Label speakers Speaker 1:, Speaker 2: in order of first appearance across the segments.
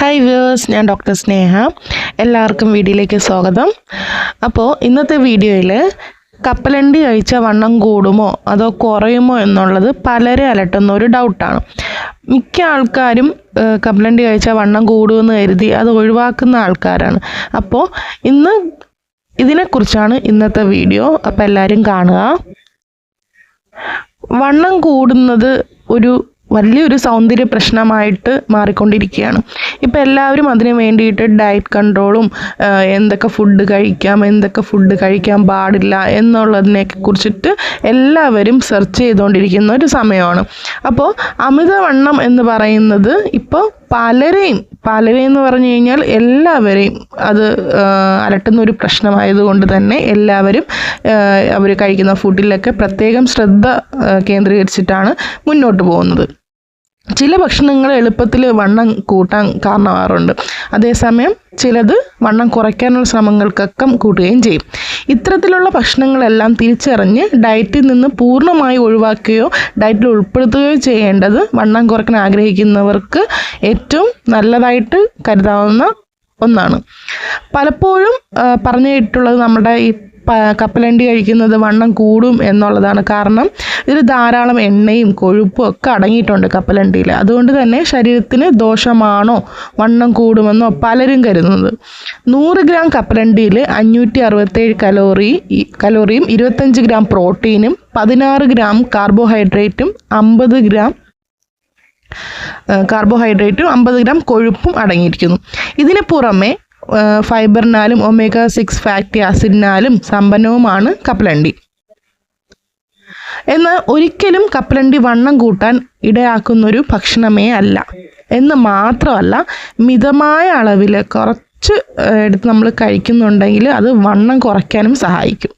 Speaker 1: Hi viewers ഞാൻ doctor Sneha. എല്ലാവർക്കും വീഡിയോയിലേക്ക് സ്വാഗതം. അപ്പോൾ ഇന്നത്തെ വീഡിയോയിൽ കപ്പലണ്ടി കഴിച്ച വണ്ണം കൂടുമോ? അതോ കുറയുമോ എന്നുള്ളത് പലരെ അലട്ടുന്ന ഒരു ഡൗട്ടാണ് മിക്ക ആൾക്കാരും കപ്പലണ്ടി കഴിച്ച വണ്ണം കൂടുമെന്ന് കരുതി അത് ഒഴിവാക്കുന്ന ആൾക്കാരാണ്. അപ്പോൾ ഇന്ന് ഇതിനെക്കുറിച്ചാണ് ഇന്നത്തെ വീഡിയോ. അപ്പോൾ എല്ലാവരും കാണുക. വണ്ണം കൂടുന്നത് ഒരു വലിയൊരു സൗന്ദര്യ പ്രശ്നമായിട്ട് മാറിക്കൊണ്ടിരിക്കുകയാണ്. ഇപ്പം എല്ലാവരും അതിന് വേണ്ടിയിട്ട് ഡയറ്റ് കൺട്രോളും എന്തൊക്കെ ഫുഡ് കഴിക്കാം എന്തൊക്കെ ഫുഡ് കഴിക്കാൻ പാടില്ല എന്നുള്ളതിനെയൊക്കെ കുറിച്ചിട്ട് എല്ലാവരും സെർച്ച് ചെയ്തുകൊണ്ടിരിക്കുന്ന ഒരു സമയമാണ്. അപ്പോൾ അമിതവണ്ണം എന്ന് പറയുന്നത് ഇപ്പോൾ പലരെയും പലരെയും എന്ന് പറഞ്ഞു കഴിഞ്ഞാൽ എല്ലാവരെയും അത് അലട്ടുന്ന ഒരു പ്രശ്നമായതുകൊണ്ട് തന്നെ എല്ലാവരും അവർ കഴിക്കുന്ന ഫുഡിലൊക്കെ പ്രത്യേകം ശ്രദ്ധ കേന്ദ്രീകരിച്ചിട്ടാണ് മുന്നോട്ട് പോകുന്നത്. ചില ഭക്ഷണങ്ങൾ എളുപ്പത്തിൽ വണ്ണം കൂട്ടാൻ കാരണമാറുണ്ട് അതേസമയം ചിലത് വണ്ണം കുറയ്ക്കാനുള്ള ശ്രമങ്ങൾക്കൊക്കെ കൂട്ടുകയും ചെയ്യും. ഇത്തരത്തിലുള്ള ഭക്ഷണങ്ങളെല്ലാം തിരിച്ചറിഞ്ഞ് ഡയറ്റിൽ നിന്ന് പൂർണമായി ഒഴിവാക്കുകയോ ഡയറ്റിൽ ഉൾപ്പെടുത്തുകയോ ചെയ്യേണ്ടത് വണ്ണം കുറയ്ക്കാൻ ആഗ്രഹിക്കുന്നവർക്ക് ഏറ്റവും നല്ലതായിട്ട് കരുതാവുന്ന ഒന്നാണ്. പലപ്പോഴും പറഞ്ഞു കേട്ടിട്ടുള്ളത് നമ്മുടെ ഈ കപ്പലണ്ടി കഴിക്കുന്നത് വണ്ണം കൂടും എന്നുള്ളതാണ് കാരണം ഇതിൽ ധാരാളം എണ്ണയും കൊഴുപ്പും ഒക്കെ അടങ്ങിയിട്ടുണ്ട് കപ്പലണ്ടിയിൽ. അതുകൊണ്ട് തന്നെ ശരീരത്തിന് ദോഷമാണോ വണ്ണം കൂടുമെന്നോ പലരും കരുതുന്നത്. നൂറ് ഗ്രാം കപ്പലണ്ടിയിൽ അഞ്ഞൂറ്റി അറുപത്തേഴ് കലോറി കലോറിയും ഇരുപത്തഞ്ച് ഗ്രാം പ്രോട്ടീനും പതിനാറ് ഗ്രാം കാർബോഹൈഡ്രേറ്റും അമ്പത് ഗ്രാം കാർബോഹൈഡ്രേറ്റും അമ്പത് ഗ്രാം കൊഴുപ്പും അടങ്ങിയിരിക്കുന്നു. ഇതിന് പുറമെ ഫൈബറിനാലും ഒമേഗ സിക്സ് ഫാറ്റി ആസിഡിനാലും സമ്പന്നവുമാണ് കപ്പലണ്ടി. എന്നാൽ ഒരിക്കലും കപ്പലണ്ടി വണ്ണം കൂട്ടാൻ ഇടയാക്കുന്നൊരു ഭക്ഷണമേ അല്ല. എന്ന് മാത്രമല്ല മിതമായ അളവിൽ കുറച്ച് എടുത്ത് നമ്മൾ കഴിക്കുന്നുണ്ടെങ്കിൽ അത് വണ്ണം കുറയ്ക്കാനും സഹായിക്കും.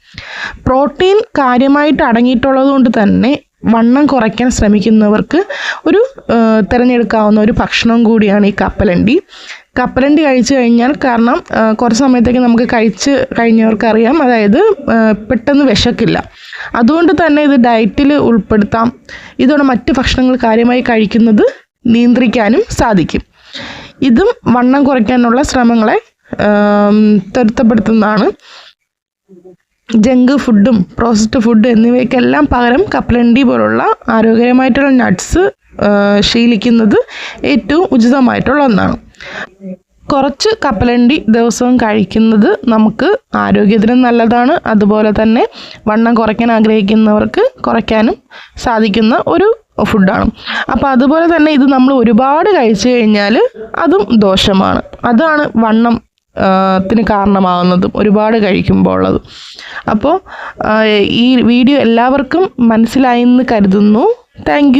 Speaker 1: പ്രോട്ടീൻ കാര്യമായിട്ട് അടങ്ങിയിട്ടുള്ളത് കൊണ്ട് തന്നെ വണ്ണം കുറയ്ക്കാൻ ശ്രമിക്കുന്നവർക്ക് ഒരു തിരഞ്ഞെടുക്കാവുന്ന ഒരു ഭക്ഷണം കൂടിയാണ് ഈ കപ്പലണ്ടി. കപ്പലണ്ടി കഴിച്ചു കഴിഞ്ഞാൽ കാരണം കുറച്ച് സമയത്തേക്ക് നമുക്ക് കഴിച്ച് കഴിഞ്ഞവർക്കറിയാം. അതായത് പെട്ടെന്ന് വിശക്കില്ല. അതുകൊണ്ട് തന്നെ ഇത് ഡയറ്റിൽ ഉൾപ്പെടുത്താം. ഇതോടെ മറ്റ് ഭക്ഷണങ്ങൾ കാര്യമായി കഴിക്കുന്നത് നിയന്ത്രിക്കാനും സാധിക്കും. ഇതും വണ്ണം കുറയ്ക്കാനുള്ള ശ്രമങ്ങളെ ത്വരിതപ്പെടുത്തുന്നതാണ്. ജങ്ക് ഫുഡും പ്രോസസ്ഡ് ഫുഡ് എന്നിവയ്ക്കെല്ലാം പകരം കപ്പലണ്ടി പോലുള്ള ആരോഗ്യകരമായിട്ടുള്ള നട്ട്സ് ശീലിക്കുന്നത് ഏറ്റവും ഉചിതമായിട്ടുള്ള ഒന്നാണ്. കുറച്ച് കപ്പലണ്ടി ദിവസവും കഴിക്കുന്നത് നമുക്ക് ആരോഗ്യത്തിനും നല്ലതാണ്. അതുപോലെ തന്നെ വണ്ണം കുറയ്ക്കാൻ ആഗ്രഹിക്കുന്നവർക്ക് കുറയ്ക്കാനും സാധിക്കുന്ന ഒരു ഫുഡാണ്. അപ്പോൾ അതുപോലെ തന്നെ ഇത് നമ്മൾ ഒരുപാട് കഴിച്ചു കഴിഞ്ഞാൽ അതും ദോഷമാണ്. അതാണ് വണ്ണം ത്തിന് കാരണമാകുന്നതും ഒരുപാട് കഴിക്കുമ്പോൾ ഉള്ളത്. അപ്പോൾ ഈ വീഡിയോ എല്ലാവർക്കും മനസ്സിലായി എന്ന് കരുതുന്നു. താങ്ക്